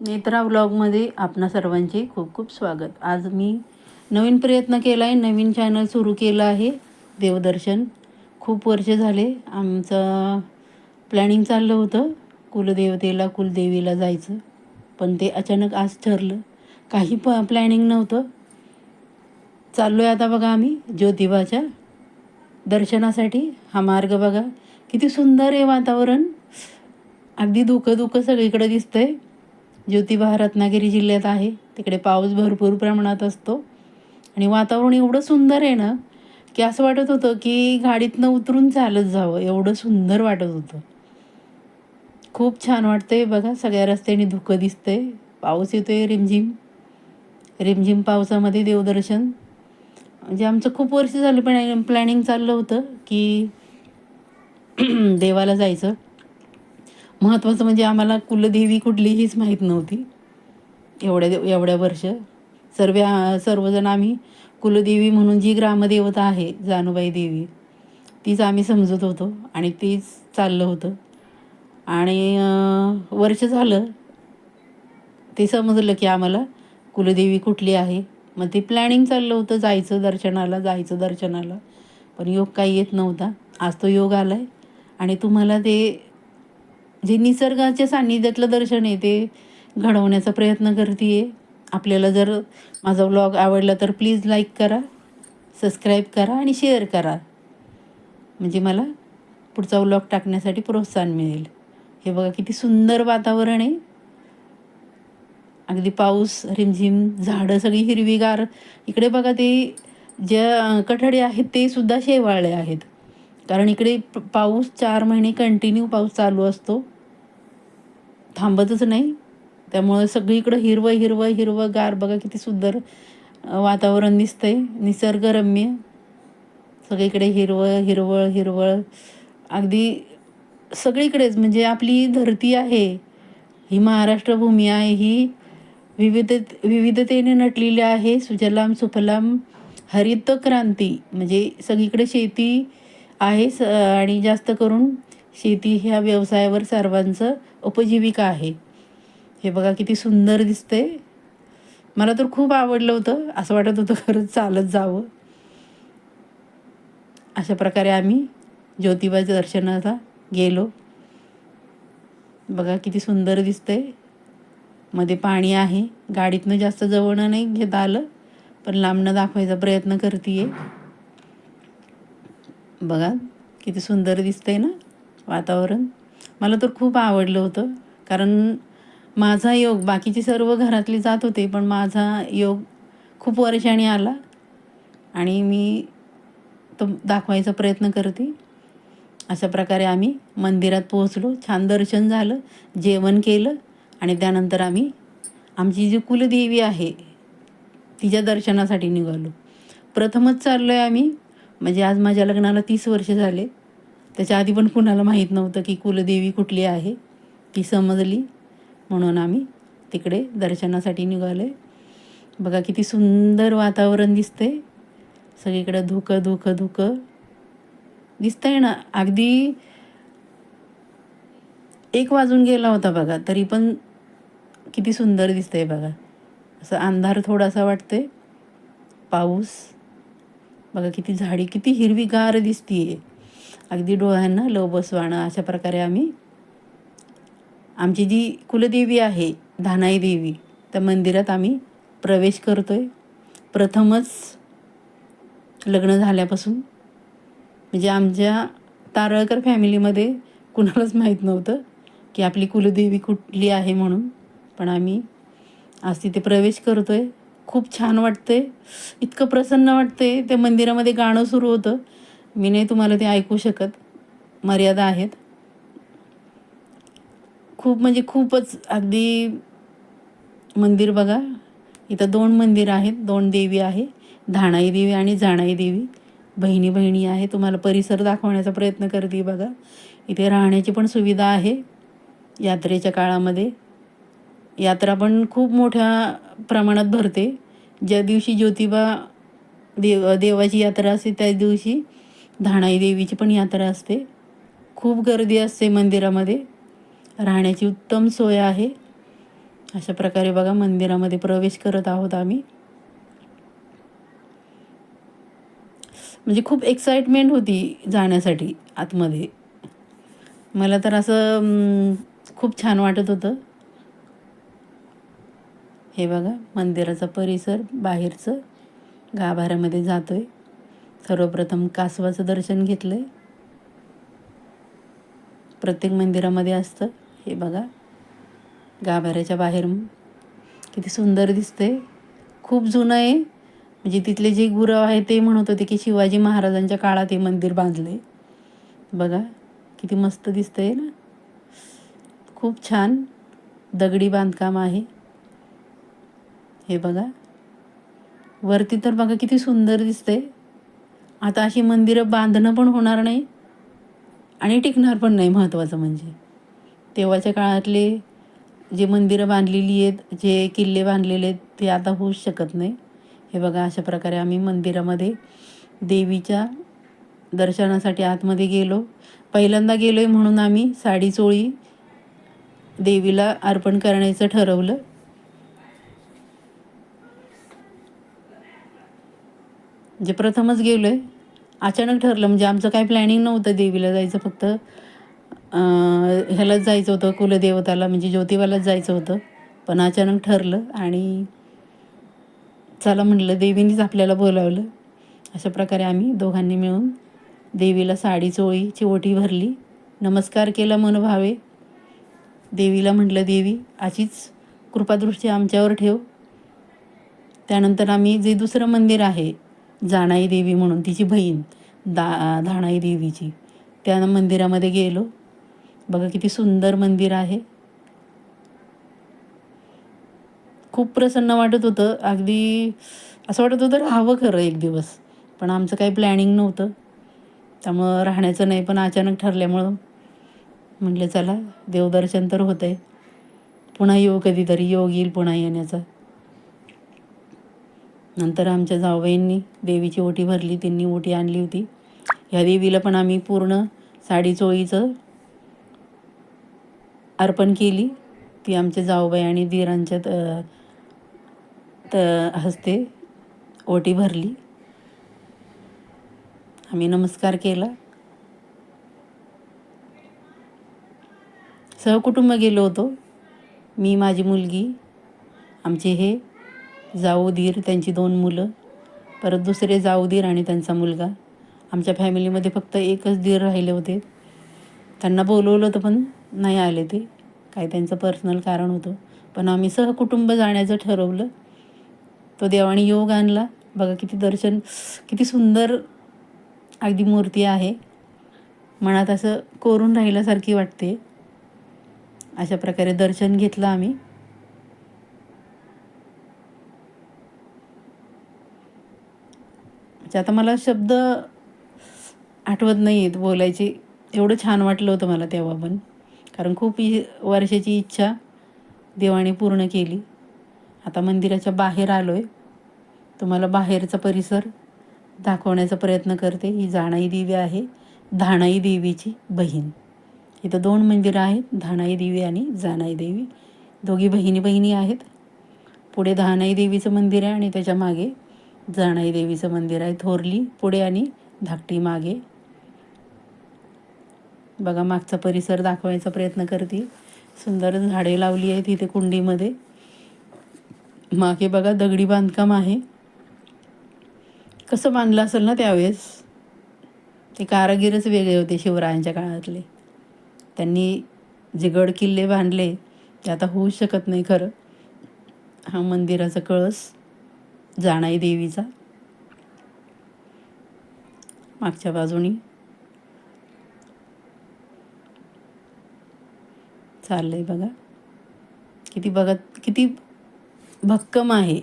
नेत्रा व्लॉगमध्ये आपणा सर्वांचे खूप खूप स्वागत. आज मी नवीन प्रयत्न केला आहे नवीन चॅनल सुरू केलं आहे. देवदर्शन. खूप वर्ष झाले आमचं प्लॅनिंग चाललं होतं. कुलदेवतेला कुलदेवीला जायचं. पण ते अचानक आज ठरलं. काही प प्लॅनिंग नव्हतं. चाललो आहे आता बघा आम्ही ज्योतिबाच्या दर्शनासाठी. हा मार्ग बघा. किती सुंदर आहे वातावरण. अगदी धुकं धुकं सगळीकडे आहे ज्योतिबा रत्नागिरी जिल्ह्यात आहे. तिकडे पाऊस भरपूर प्रमाणात असतो. आणि वातावरण एवढं सुंदर आहे ना की असं वाटत होतं की गाडीतनं उतरून चालत जावं. एवढं सुंदर वाटत होतं. खूप छान वाटतंय बघा सगळ्या रस्त्याने धुकं दिसतंय. पाऊस येतोय रिमझिम. रिमझिम पावसामध्ये देवदर्शन. म्हणजे आमचं खूप वर्ष झालं पण प्लॅनिंग चाललं होतं की देवाला जायचं. महत्त्वाचं म्हणजे आम्हाला कुलदेवी कुठली हीच माहीत नव्हती. एवढ्या एवढ्या वर्ष सर्व सर्वजण आम्ही कुलदेवी म्हणून जी ग्रामदेवता आहे जानूबाई देवी तीच आम्ही समजत होतो आणि तीच चाललं होतं. आणि वर्ष झालं ते समजलं की आम्हाला कुलदेवी कुठली आहे. मग ते प्लॅनिंग चाललं होतं जायचं दर्शनाला जायचं दर्शनाला. पण योग काही येत नव्हता. आज तो योग आला आहे आणि तुम्हाला ते जे निसर्गाच्या सान्निध्यातलं दर्शन आहे ते घडवण्याचा प्रयत्न करते आहे आपल्याला जर माझा व्लॉग आवडला तर प्लीज लाईक करा सबस्क्राईब करा आणि शेअर करा. म्हणजे मला पुढचा व्लॉग टाकण्यासाठी प्रोत्साहन मिळेल. हे बघा किती सुंदर वातावरण आहे. अगदी पाऊस रिमझिम झाडं सगळी हिरवीगार. इकडे बघा ते ज्या कठडे आहेत ते सुद्धा शेवाळे आहेत. कारण इकडे पाऊस चार महिने कंटिन्यू पाऊस चालू असतो. थांबतच नाही. त्यामुळं सगळीकडं हिरवं हिरवं हिरवं गार बघा किती सुंदर वातावरण दिसतंय. निसर्गरम्य. सगळीकडे हिरवळ हिरवळ हिरवळ. अगदी सगळीकडेच म्हणजे आपली धरती आहे ही महाराष्ट्रभूमी आहे ही विविध विविधतेने नटलेली आहे. सुजलाम सुफलाम हरित क्रांती म्हणजे सगळीकडे शेती आहे स आणि जास्त करून शेती ह्या व्यवसायावर सर्वांचं उपजीविका आहे. हे बघा किती सुंदर दिसते मला तर खूप आवडलं होतं. असं वाटत होतं खरंच चालत जावं. अशा प्रकारे आम्ही ज्योतिबाच्या दर्शनाला गेलो. बघा किती सुंदर दिसते मध्ये पाणी आहे. गाडीतनं जास्त जवळनं नाही घेत आलं पण लांबनं दाखवायचा प्रयत्न करते बघा किती सुंदर दिसतंय ना. वातावरण. मला तर खूप आवडलं होतं. कारण माझा योग बाकीचे सर्व घरातले जात होते पण माझा योग खूप वर्षाने आला. आणि मी तो दाखवायचा प्रयत्न करते. अशा प्रकारे आम्ही मंदिरात पोहोचलो. छान दर्शन झालं जेवण केलं आणि त्यानंतर आम्ही आमची जी कुलदेवी आहे तिच्या दर्शनासाठी निघालो. प्रथमच चाललो आहे आम्ही. म्हणजे आज माझ्या लग्नाला तीस वर्ष झाले. त्याच्या आधी पण कुणाला माहीत नव्हतं की कुलदेवी कुठली आहे? ती समजली. म्हणून आम्ही तिकडे दर्शनासाठी निघालो आहे बघा किती सुंदर वातावरण दिसतंय. सगळीकडं धुकं धुकं धुकं. दिसतंय ना अगदी एक वाजून गेला होता बघा तरी पण किती सुंदर दिसतंय बघा. असं अंधार थोडासा वाटतंय. पाऊस. बघा किती झाडी किती हिरवीगार दिसतीये. अगदी डोळ्यांना लव बसवाणं अशा प्रकारे आम्ही आमची जी कुलदेवी आहे धानाई देवी त्या मंदिरात आम्ही प्रवेश करतो आहे प्रथमच लग्न झाल्यापासून म्हणजे आमच्या तारळकर फॅमिलीमध्ये कुणालाच माहीत नव्हतं की आपली कुलदेवी कुठली आहे म्हणून पण आम्ही आज तिथे प्रवेश करतो आहे खूप छान वाटतंय. इतकं प्रसन्न वाटतंय. त्या मंदिरामध्ये गाणं सुरू होतं. मी नाही तुम्हाला ते ऐकू शकत. मर्यादा आहेत. खूप म्हणजे खूपच अगदी मंदिर बघा. इथं दोन मंदिर आहेत. दोन देवी आहे. धाणाई देवी आणि जाणाई देवी. बहिणी बहिणी आहे. तुम्हाला परिसर दाखवण्याचा प्रयत्न करते बघा. इथे राहण्याची पण सुविधा आहे. यात्रेच्या काळामध्ये. यात्रा पण खूप मोठ्या प्रमाणात भरते. ज्या दिवशी ज्योतिबा देव देवाची यात्रा असते त्या दिवशी धाणाई देवीची पण यात्रा असते. खूप गर्दी असते मंदिरामध्ये. राहण्याची उत्तम सोय आहे. अशा प्रकारे बघा मंदिरामध्ये प्रवेश करत आहोत आम्ही. म्हणजे खूप एक्साइटमेंट होती जाण्यासाठी आतमध्ये. मला तर असं खूप छान वाटत होतं. हे बघा मंदिराचा परिसर बाहेरचं गाभाऱ्यामध्ये जातो आहे सर्वप्रथम कासवाचं दर्शन घेतलंय. प्रत्येक मंदिरामध्ये असतं. हे बघा. गाभाऱ्याच्या बाहेर किती सुंदर दिसतंय. खूप जुनं आहे. म्हणजे तिथले जे गुरव आहे ते म्हणत होते की शिवाजी महाराजांच्या काळात हे मंदिर बांधले बघा. किती मस्त दिसतंय ना. खूप छान दगडी बांधकाम आहे. हे बघा. वरती तर बघा किती सुंदर दिसतंय. आता अशी मंदिरं बांधणं पण होणार नाही आणि टिकणार पण नाही महत्त्वाचं म्हणजे. तेव्हाच्या काळातले जे मंदिरं बांधलेली आहेत जे किल्ले बांधलेले आहेत ते आता होऊच शकत नाही. हे बघा अशा प्रकारे आम्ही मंदिरामध्ये देवीच्या दर्शनासाठी आतमध्ये गेलो. पहिल्यांदा गेलो आहे म्हणून आम्ही साडी चोळी देवीला अर्पण करण्याचं ठरवलं. म्हणजे प्रथमच गेलो आहे अचानक ठरलं म्हणजे आमचं काही प्लॅनिंग नव्हतं देवीला जायचं फक्त ह्यालाच जायचं होतं कुलदेवताला म्हणजे ज्योतिबालाच जायचं होतं. पण अचानक ठरलं आणि चला म्हटलं देवीनीच आपल्याला बोलावलं. अशा प्रकारे आम्ही दोघांनी मिळून देवीला साडी चोळीची ओटी भरली. नमस्कार केला मनभावे. देवीला म्हटलं देवी अशीच कृपादृष्टी आमच्यावर ठेव. त्यानंतर आम्ही जे दुसरं मंदिर आहे जाणाई देवी म्हणून तिची बहीण दा धाणाई देवीची. त्या मंदिरामध्ये गेलो. बघा किती सुंदर मंदिर आहे. खूप प्रसन्न वाटत होतं. अगदी असं वाटत होतं राहावं खरं एक दिवस. पण आमचं काही प्लॅनिंग नव्हतं. त्यामुळं राहण्याचं नाही पण अचानक ठरल्यामुळं म्हटलं चला देवदर्शन तर होतं आहे पुन्हा येऊ कधीतरी. योग येईल पुन्हा येण्याचा. नंतर आमच्या जावबाईंनी देवीची ओटी भरली त्यांनी ओटी आणली होती. ह्या देवीला पण आम्ही पूर्ण साडी चोळीचं अर्पण केली. ती आमच्या जावबाई आणि धीरांच्या त- त- हस्ते ओटी भरली. आम्ही नमस्कार केला. सहकुटुंब गेलो होतो. मी माझी मुलगी आमचे हे जाऊ दीर त्यांची दोन मुलं परत दुसरे जाऊ दीर आणि त्यांचा मुलगा. आमच्या फॅमिलीमध्ये फक्त एकच दीर राहिले होते. त्यांना बोलवलं होतं पण नाही आले ते. काही त्यांचं पर्सनल कारण होतं. पण आम्ही सहकुटुंब जाण्याचं ठरवलं. तो देवाने योग आणला. बघा किती दर्शन किती सुंदर अगदी मूर्ती आहे. मनात असं कोरून राहिल्यासारखी वाटते. अशा प्रकारे दर्शन घेतलं आम्ही. म्हणजे आता मला शब्द आठवत नाही आहेत बोलायचे. एवढं छान वाटलं होतं मला तेव्हा पण. कारण खूप इ वर्षाची इच्छा देवाने पूर्ण केली. आता मंदिराच्या बाहेर आलो आहे तुम्हाला बाहेरचा परिसर दाखवण्याचा प्रयत्न करते. ही जाणाई देवी आहे. धाणाई देवीची बहीण. इथं दोन मंदिरं आहेत. धाणाई देवी आणि जानाई देवी. दोघी बहिणी बहिणी आहेत. पुढे धानाई देवीचं मंदिर आहे आणि त्याच्यामागे जाणाई देवीचं मंदिर आहे थोरली पुढे आणि धाकटी मागे. बघा मागचा परिसर दाखवायचा प्रयत्न करते. सुंदर झाडे लावली आहेत इथे कुंडीमध्ये. मागे बघा दगडी बांधकाम आहे. कसं बांधलं असेल ना त्यावेळेस? ते कारागीरच वेगळे होते शिवरायांच्या काळातले. त्यांनी जे गड किल्ले बांधले ते आता होऊच शकत नाही खरं. हा मंदिराचा कळस. जाणाई देवीचा. मागच्या बाजूनी. चाललंय बघा. किती बघत किती भक्कम आहे.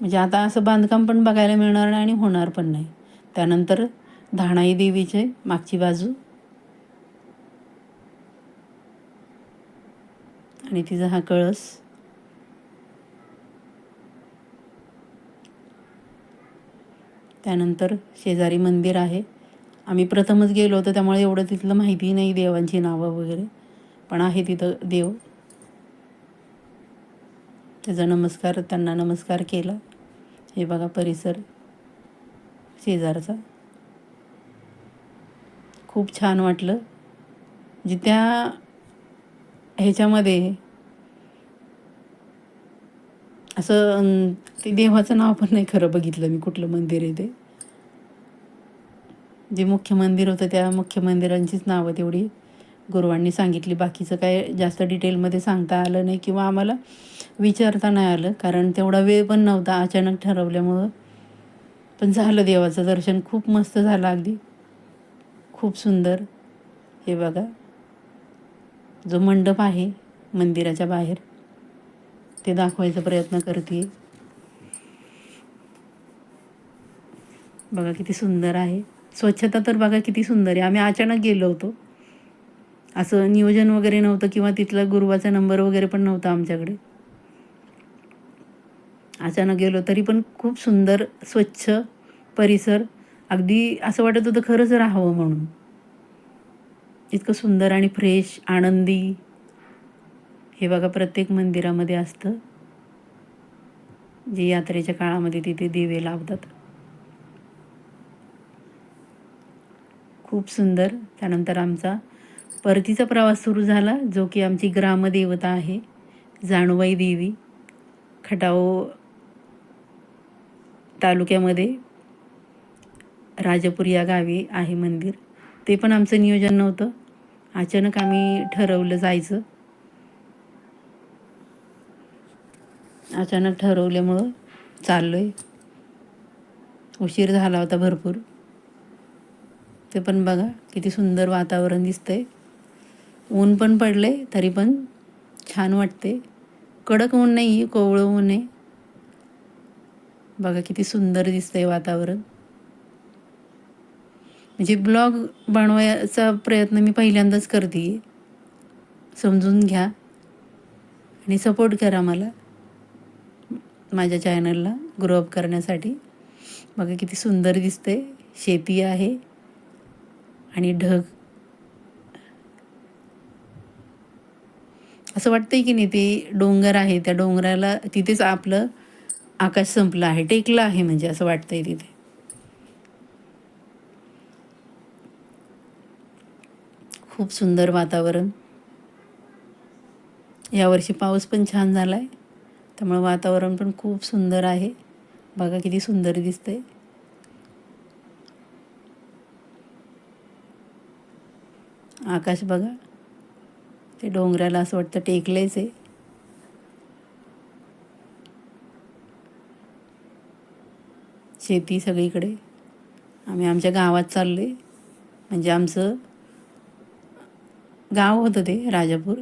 म्हणजे आता असं बांधकाम पण बघायला मिळणार नाही आणि होणार पण नाही. त्यानंतर धाणाई देवीचे मागची बाजू. आणि तिचा हा कळस. त्यानंतर शेजारी मंदिर आहे. आम्ही प्रथमच गेलो होतो त्यामुळे एवढं तिथलं माहिती नाही देवांची नावं वगैरे. पण आहे तिथं देव. त्याचा नमस्कार त्यांना नमस्कार केला. हे बघा परिसर शेजारचा. खूप छान वाटलं. म्हणजे त्या ह्याच्यामध्ये असं ते देवाचं नाव पण नाही खरं बघितलं मी कुठलं मंदिर आहे ते. जे मुख्य मंदिर होतं त्या मुख्य मंदिरांचीच नावं तेवढी गुरुवांनी सांगितली. बाकीचं काय जास्त डिटेलमध्ये सांगता आलं नाही किंवा आम्हाला विचारता नाही आलं कारण तेवढा वेळ पण नव्हता अचानक ठरवल्यामुळं. पण झालं देवाचं दर्शन खूप मस्त झालं अगदी. खूप सुंदर. हे बघा. जो मंडप आहे मंदिराच्या बाहेर ते दाखवायचा प्रयत्न करते. बघा किती सुंदर आहे. स्वच्छता तर बघा किती सुंदर आहे. आम्ही अचानक गेलो होतो. असं नियोजन वगैरे नव्हतं किंवा तिथला गुरुवाचा नंबर वगैरे पण नव्हता आमच्याकडे. अचानक गेलो तरी पण खूप सुंदर स्वच्छ परिसर. अगदी असं वाटत होतं खरंच राहावं म्हणून. इतकं सुंदर आणि फ्रेश आनंदी. हे बघा प्रत्येक मंदिरामध्ये असतं. जे यात्रेच्या काळामध्ये तिथे दिवे लावतात. खूप सुंदर. त्यानंतर आमचा परतीचा प्रवास सुरू झाला जो की आमची ग्रामदेवता आहे जाणूबाई देवी. खटाव तालुक्यामध्ये राजापूर या गावी आहे मंदिर. ते पण आमचं नियोजन नव्हतं. अचानक आम्ही ठरवलं जायचं. अचानक ठरवल्यामुळं चाललो आहे उशीर झाला होता भरपूर. ते पण बघा किती सुंदर वातावरण दिसतं आहे ऊन पण पडले तरी पण छान वाटते कडक ऊन नाही आहे कोवळं ऊन आहे. बघा किती सुंदर दिसतंय वातावरण. म्हणजे ब्लॉग बनवायचा प्रयत्न मी पहिल्यांदाच करते समजून घ्या आणि सपोर्ट करा मला. माझ्या चॅनलला ग्रोअप करण्यासाठी. बघा किती सुंदर दिसते. शेती आहे. आणि ढग. असं वाटतंय की नाही ते डोंगर आहे. त्या डोंगराला तिथेच आपलं आकाश संपलं आहे. टेकलं आहे म्हणजे असं वाटतंय तिथे. खूप सुंदर वातावरण. यावर्षी पाऊस पण छान झाला आहे त्यामुळे वातावरण पण खूप सुंदर आहे. बघा किती सुंदर दिसतंय. आकाश बघा. ते डोंगराला असं वाटतं टेकलेच आहे. शेती सगळीकडे. आम्ही आमच्या गावात चाललो म्हणजे आमचं गाव होतं ते राजापूर.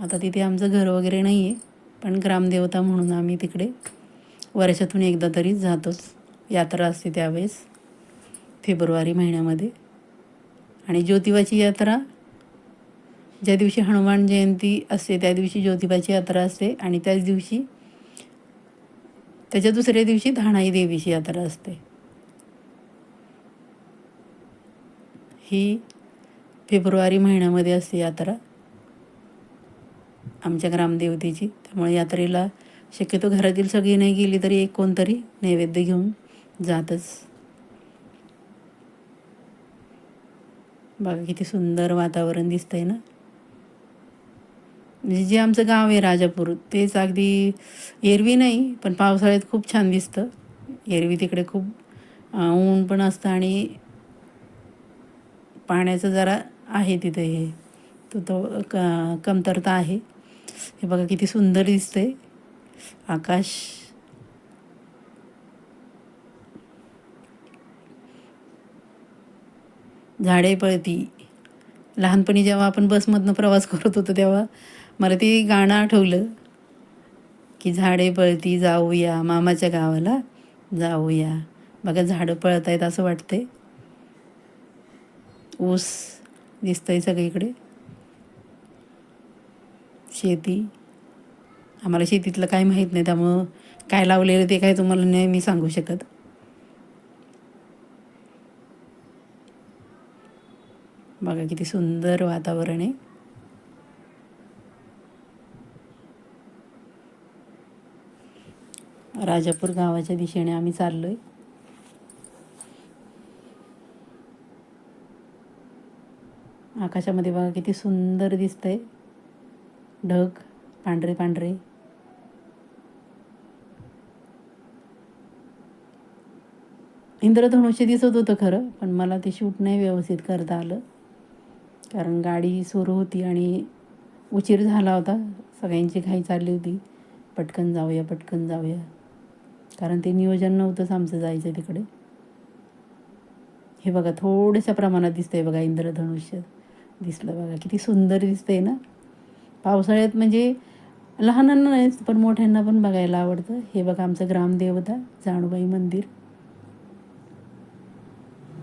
आता तिथे आमचं घर वगैरे नाही आहे पण ग्रामदेवता म्हणून आम्ही तिकडे वर्षातून एकदा तरी जातोच. यात्रा असते त्यावेळेस फेब्रुवारी महिन्यामध्ये. आणि ज्योतिबाची यात्रा ज्या दिवशी हनुमान जयंती असते त्या दिवशी ज्योतिबाची यात्रा असते आणि त्याच दिवशी त्याच्या दुसऱ्या दिवशी धाणाई देवीची यात्रा असते. ही फेब्रुवारी महिन्यामध्ये असते यात्रा. आमच्या ग्रामदेवतेची. त्यामुळे यात्रेला शक्यतो घरातील सगळी नाही गेली तरी एक कोणतरी नैवेद्य घेऊन जातच. बघा किती सुंदर वातावरण दिसतंय ना? म्हणजे जे आमचं गाव आहे राजापूर तेच अगदी एरवी नाही पण पावसाळ्यात खूप छान दिसतं. एरवी तिकडे खूप ऊन पण असतं आणि पाण्याचं जरा आहे तिथे हे. तो तो क कमतरता आहे. हे बघा किती सुंदर दिसतंय. आकाश. झाडे पळती. लहानपणी जेव्हा आपण बसमधनं प्रवास करत होतो तेव्हा मला ते गाणं आठवलं की झाडे पळती जाऊया मामाच्या गावाला जाऊया. बघा झाडं पळत आहेत असं वाटतंय. ऊस दिसतंय सगळीकडे. शेती. आम्हाला शेतीतलं काही माहीत नाही त्यामुळं काय लावलेलं ते काय तुम्हाला नाही मी सांगू शकत. बघा किती सुंदर वातावरण आहे. राजापूर गावाच्या दिशेने आम्ही चाललो आहे आकाशामध्ये बघा किती सुंदर दिसतंय. ढग पांढरे पांढरे. इंद्रधनुष्य दिसत होतं खरं पण मला ते शूट नाही व्यवस्थित करता आलं. कारण गाडी सुरू होती आणि उशीर झाला होता. सगळ्यांची घाई चालली होती. पटकन जाऊया पटकन जाऊया. कारण ते नियोजन नव्हतंच आमचं जायचं तिकडे. हे बघा थोड्याशा प्रमाणात दिसतंय बघा इंद्रधनुष्य. दिसलं बघा किती सुंदर दिसतंय ना. पावसाळ्यात म्हणजे लहानांना नाहीच पण मोठ्यांना पण बघायला आवडतं. हे बघा आमचं ग्रामदेवता जाणूबाई मंदिर.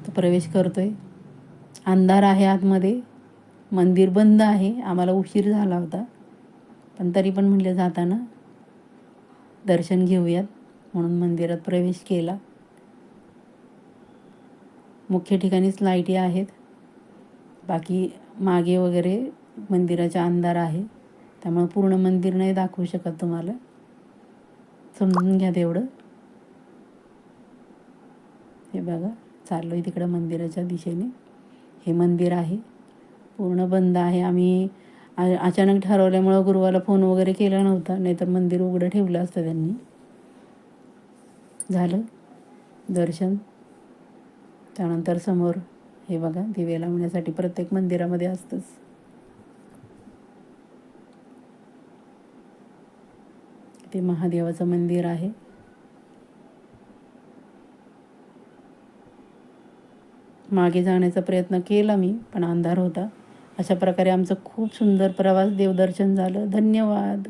तो प्रवेश करतोय. अंधार आहे आतमध्ये. मंदिर बंद आहे. आम्हाला उशीर झाला होता. पण तरी पण म्हणलं जाताना दर्शन घेऊयात म्हणून मंदिरात प्रवेश केला. मुख्य ठिकाणीच लाईटी आहेत. बाकी मागे वगैरे मंदिराच्या अंधार आहे. त्यामुळे पूर्ण मंदिर नाही दाखवू शकत तुम्हाला. समजून घ्या तेवढं. हे बघा चाललो आहे तिकडं मंदिराच्या दिशेने. हे मंदिर आहे. पूर्ण बंद आहे. आम्ही अचानक ठरवल्यामुळं गुरुवाला फोन वगैरे केला नव्हता. नाहीतर मंदिर उघडं ठेवलं असतं त्यांनी. झालं. दर्शन. त्यानंतर समोर हे बघा दिवे लावण्यासाठी प्रत्येक मंदिरामध्ये असतंच. ते महादेवाचं मंदिर आहे. मागे जाण्याचा प्रयत्न केला मी पण अंधार होता. अशा प्रकारे आमचं खूप सुंदर प्रवास देवदर्शन झालं. धन्यवाद.